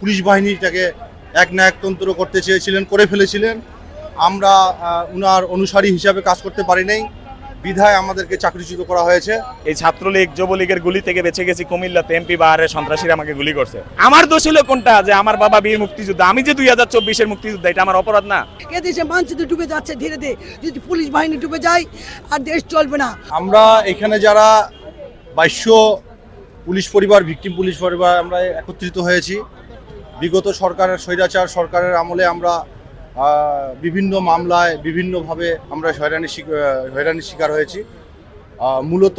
Police বাহিনীটাকে এক না একতন্ত্র করতে চেয়েছিলেন করে ফেলেছিলেন। আমরা উনার অনুসারী হিসাবে কাজ করতে পারি নাই। বিধায় আমাদেরকে চাকরিচ্যুত করা হয়েছে। এই ছাত্রলীগ যুবলীগের গুলি থেকে বেঁচে গেছি কুমিল্লাতে এমপি বাহারের সন্ত্রাসীরা আমাকে গুলি করছে। আমার দোষ ছিল কোনটা? যে আমার বাবা বীর মুক্তিযোদ্ধা। আমি যে দুই হাজার চব্বিশের মুক্তিযোদ্ধা এটা আমার অপরাধ না। এদেশে মানচিত্র ডুবে যাচ্ছে ধীরে ধীরে। যদি পুলিশ বাহিনী ডুবে যায় আর দেশ চলবে না। আমরা এখানে যারা বাইশ্য পুলিশ পরিবার ভিকটিম পুলিশ পরিবার আমরা একত্রিত হয়েছি। বিগত সরকারের স্বৈরাচার, সরকারের আমলে আমরা বিভিন্ন মামলায় বিভিন্নভাবে আমরা হয়রানি হয়রানির শিকার হয়েছি। মূলত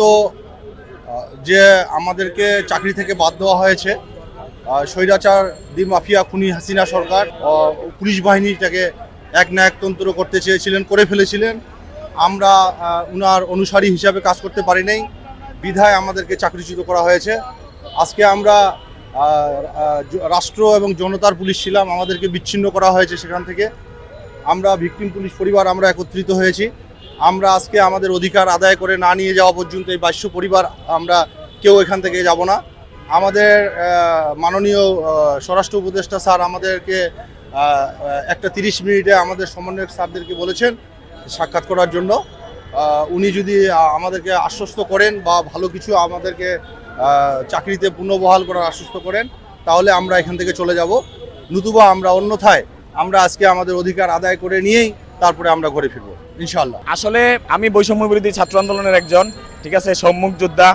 যে আমাদেরকে চাকরি থেকে বাদ দেওয়া হয়েছে স্বৈরাচার দি মাফিয়া খুনি হাসিনা সরকার পুলিশ বাহিনীটাকে এক না একতন্ত্র করতে চেয়েছিলেন, করে ফেলেছিলেন। আমরা উনার অনুসারী হিসাবে কাজ করতে পারি নাই। বিধায় আমাদেরকে চাকরিচ্যুত করা হয়েছে। আজকে আমরা রাষ্ট্র এবং জনতার পুলিশ ছিলাম আমাদেরকে বিচ্ছিন্ন করা হয়েছে সেখান থেকে। আমরা ভিকটিম পুলিশ পরিবার আমরা একত্রিত হয়েছি। আমরা আজকে আমাদের অধিকার আদায় করে না নিয়ে যাওয়া পর্যন্ত এই বাইশ্য পরিবার আমরা কেউ এখান থেকে যাব না। আমাদের মাননীয় স্বরাষ্ট্র উপদেষ্টা স্যার আমাদেরকে একটা তিরিশ মিনিটে আমাদের সমন্বয়ক স্যারদেরকে বলেছেন সাক্ষাৎ করার জন্য। উনি যদি আমাদেরকে আশ্বস্ত করেন বা ভালো কিছু আমাদেরকে চাকরিতে পুনর্বহাল করার আশ্বস্ত করেন, তাহলে আমরা এখান থেকে চলে যাব। নতুবা আমরা অন্যথায়, আমরা আজকে আমাদের অধিকার আদায় করে নিয়েই তারপরে আমরা ঘরে ফিরবো ইনশাল্লাহ আসলে আমি বৈষম্য বিরোধী ছাত্র আন্দোলনের একজন, ঠিক আছে, সম্মুখ যোদ্ধা,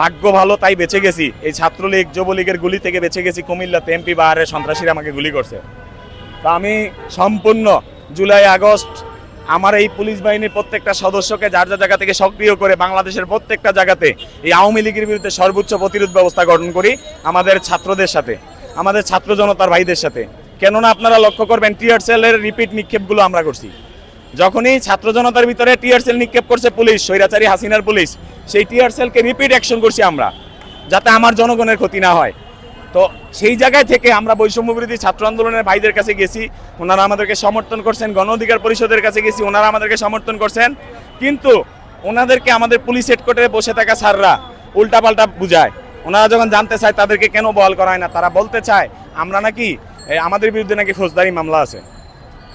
ভাগ্য ভালো তাই বেঁচে গেছি। এই ছাত্রলীগ, যুবলীগের গুলি থেকে বেঁচে গেছি, কুমিল্লাতে এমপি বাহারের সন্ত্রাসীরা আমাকে গুলি করছে। তা আমি সম্পূর্ণ জুলাই, আগস্ট আমার এই পুলিশ বাহিনীর প্রত্যেকটা সদস্যকে যার যার জায়গা থেকে সক্রিয় করে বাংলাদেশের প্রত্যেকটা জায়গাতে এই আওয়ামী লীগের বিরুদ্ধে সর্বোচ্চ প্রতিরোধ ব্যবস্থা গঠন করি আমাদের ছাত্রদের সাথে, আমাদের ছাত্র জনতার ভাইদের সাথে। কেননা আপনারা লক্ষ্য করবেন, টিয়ার সেলের রিপিট নিক্ষেপগুলো আমরা করছি। যখনই ছাত্র জনতার ভিতরে টিয়ার নিক্ষেপ করছে পুলিশ, স্বৈরাচারী হাসিনার পুলিশ, সেই টিয়ার সেলকে রিপিট অ্যাকশন করছি আমরা, যাতে আমার জনগণের ক্ষতি না হয়। তো সেই জায়গায় থেকে আমরা বৈষম্য বিরোধী ছাত্র আন্দোলনের ভাইদের কাছে গেছি। ওনারা আমাদেরকে সমর্থন করছেন, গণ অধিকার পরিষদের কাছে গেছি, ওনারা আমাদেরকে সমর্থন করছেন। কিন্তু ওনাদেরকে আমাদের পুলিশ হেডকোয়ার্টারে বসে থাকা স্যাররা উল্টাপাল্টা বুঝায়। ওনারা যখন জানতে চায় তাদেরকে কেন বহাল করা হয় না, তারা বলতে চায়, আমরা নাকি আমাদের বিরুদ্ধে নাকি ফৌজদারি মামলা আছে।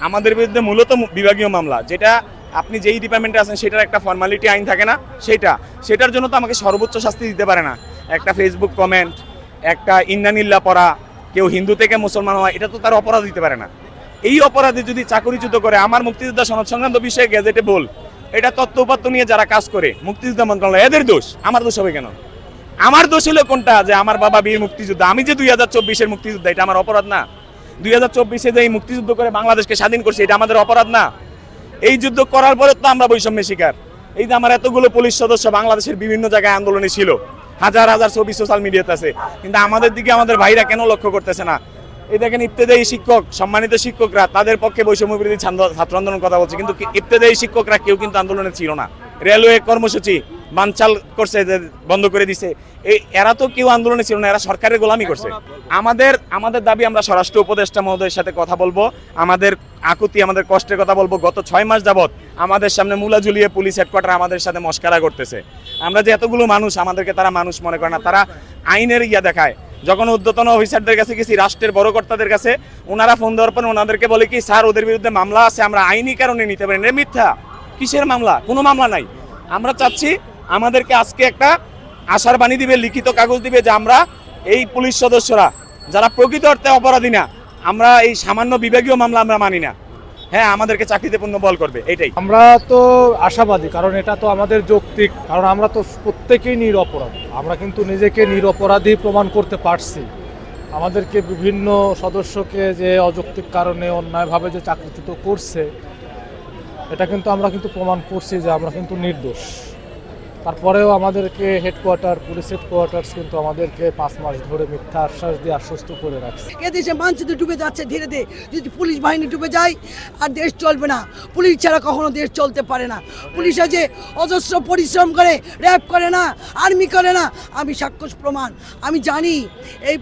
আমাদের বিরুদ্ধে মূলত বিভাগীয় মামলা, যেটা আপনি যেই ডিপার্টমেন্টে আছেন সেটার একটা ফর্মালিটি আইন থাকে না সেটা সেটার জন্য তো আমাকে সর্বোচ্চ শাস্তি দিতে পারে না। একটা ফেসবুক কমেন্ট একটা ইন্দানিল্লা পড়া, কেউ হিন্দু থেকে মুসলমান হওয়া, এটা তো তার অপরাধ দিতে পারে না। এই অপরাধে যদি চাকরিচ্যুত করে, আমার মুক্তিযোদ্ধা সনদ সংক্রান্ত বিষয়ে গেজেটে বল, এটা তথ্য উপাত্ত নিয়ে যারা কাজ করে, মুক্তিযোদ্ধা মন্ত্রণালয়, এদের দোষ, আমার দোষ হবে কেন? আমার দোষ হলো কোনটা? যে আমার বাবা বীর মুক্তিযোদ্ধা, আমি যে দুই হাজার চব্বিশের মুক্তিযোদ্ধা, এটা আমার অপরাধ না। দুই হাজার চব্বিশে যে এই মুক্তিযুদ্ধ করে বাংলাদেশকে স্বাধীন করছে, এটা আমাদের অপরাধ না। এই যুদ্ধ করার পরে তো আমরা বৈষম্যের শিকার। এই যে আমার এতগুলো পুলিশ সদস্য বাংলাদেশের বিভিন্ন জায়গায় আন্দোলনে ছিল হাজার হাজার ছবি সোশ্যাল মিডিয়াতে আছে। কিন্তু আমাদের দিকে আমাদের ভাইরা কেন লক্ষ্য করতেছে না? এই দেখেন ইফতেদায়ী শিক্ষক, সম্মানিত শিক্ষকরা, তাদের পক্ষে বৈষম্য বিরোধী ছাত্র আন্দোলন কথা বলছে, কিন্তু ইফতেদায়ী শিক্ষকরা কেউ কিন্তু আন্দোলনে ছিল না। রেলওয়ে কর্মসূচি বানচাল করছে বন্ধ করে দিছে। এই এরা তো কেউ আন্দোলনে ছিল না, এরা সরকারের গোলামি করছে। আমাদের আমাদের দাবি আমরা স্বরাষ্ট্র উপদেষ্টা মহোদয়ের সাথে কথা বলব। আমাদের আকুতি, আমাদের কষ্টের কথা বলব। গত ছয় মাস যাবত আমাদের সামনে মূলা ঝুলিয়ে পুলিশ হেডকোয়ার্টার আমাদের সাথে মস্কারা করতেছে। আমরা যে এতগুলো মানুষ, আমাদেরকে তারা মানুষ মনে করে না, তারা আইনের ইয়া দেখায়। যখন উদ্যতন অফিসারদের কাছে গেছি, রাষ্ট্রের বড় কর্তাদের কাছে, ওনারা ফোন দেওয়ার পর ওনাদেরকে বলে কি, স্যার, ওদের বিরুদ্ধে মামলা আছে, আমরা আইনি কারণে নিতে পারি মিথ্যা। কিসের মামলা? কোনো মামলা নাই। আমরা চাচ্ছি আমাদেরকে আজকে একটা আশার বাণী দিবে, লিখিত কাগজ দিবে যে আমরা এই পুলিশ সদস্যরা, যারা প্রকৃত অর্থে অপরাধী না, আমরা এই সামান্য বিভাগীয় মামলা আমরা মানি না। হ্যাঁ আমাদেরকে চাকরিতে পূর্ণ বল করবে, এটাই। আমরা তো আশাবাদী, কারণ এটা তো আমাদের যৌক্তিক, কারণ আমরা তো প্রত্যেকেই নিরপরাধী। আমরা কিন্তু নিজেকে নিরপরাধী প্রমাণ করতে পারছি। আমাদেরকে বিভিন্ন সদস্যকে যে অযৌক্তিক কারণে, অন্যায়ভাবে যে চাকরিচ্যুত করছে, এটা কিন্তু আমরা কিন্তু প্রমাণ করছি যে আমরা কিন্তু নির্দোষ। তারপরেও আমাদেরকে হেডকোয়ার্টার পুলিশ হেডকোয়ার্টার্স কিন্তু আমাদেরকে পাঁচ মাস ধরে মিথ্যা আশ্বাস দিয়ে আশ্বস্ত করে রাখছে। এদেশে মানচিত্র ডুবে যাচ্ছে ধীরে ধীরে। যদি পুলিশ বাহিনী ডুবে যায়, আর দেশ চলবে না। পুলিশ ছাড়া কখনো দেশ চলতে পারে না। পুলিশ যে অজস্র পরিশ্রম করে র্যাব করে না আর্মি করে না। আমি সাক্ষ্য প্রমাণ। আমি জানি, এই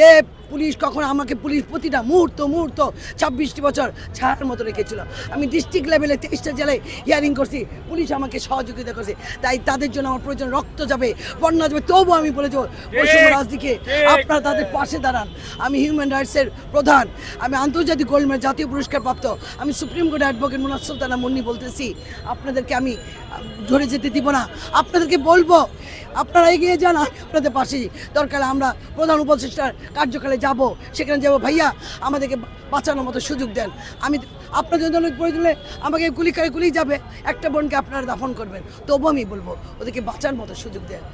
র্যাব পুলিশ কখন আমাকে পুলিশ প্রতিটা মুহূর্ত মুহূর্ত ছাব্বিশটি বছর ছাড়ার মতো রেখেছিল। আমি ডিস্ট্রিক্ট লেভেলে তেইশটা জেলায় হিয়ারিং করছি পুলিশ আমাকে সহযোগিতা করছে। তাই তাদের জন্য আমার প্রয়োজন রক্ত যাবে বন্যা যাবে তবুও আমি বলে যাব বৈষম্য রাজনীতিকে আপনারা তাদের পাশে দাঁড়ান। আমি হিউম্যান রাইটসের প্রধান আমি আন্তর্জাতিক গোল্ড মেডেল জাতীয় পুরস্কার প্রাপ্ত। আমি Supreme Court advocate Munas Sultana Munni বলতেছি আপনাদেরকে আমি ঝরে যেতে দিব না। আপনাদেরকে বলব আপনারা এগিয়ে যান আপনাদের পাশেই। দরকার আমরা প্রধান উপদেষ্টার কার্যকালে যাব, সেখানে যাব। ভাইয়া, আমাদেরকে বাঁচানোর মতো সুযোগ দেন। আমি আপনাদের জন্য প্রয়োজনে আমাকে গুলি করে গুলি যাবে। একটা বোনকে আপনারা দাফন করবেন। তবু আমি বলব, ওদেরকে বাঁচার মতো সুযোগ দেন।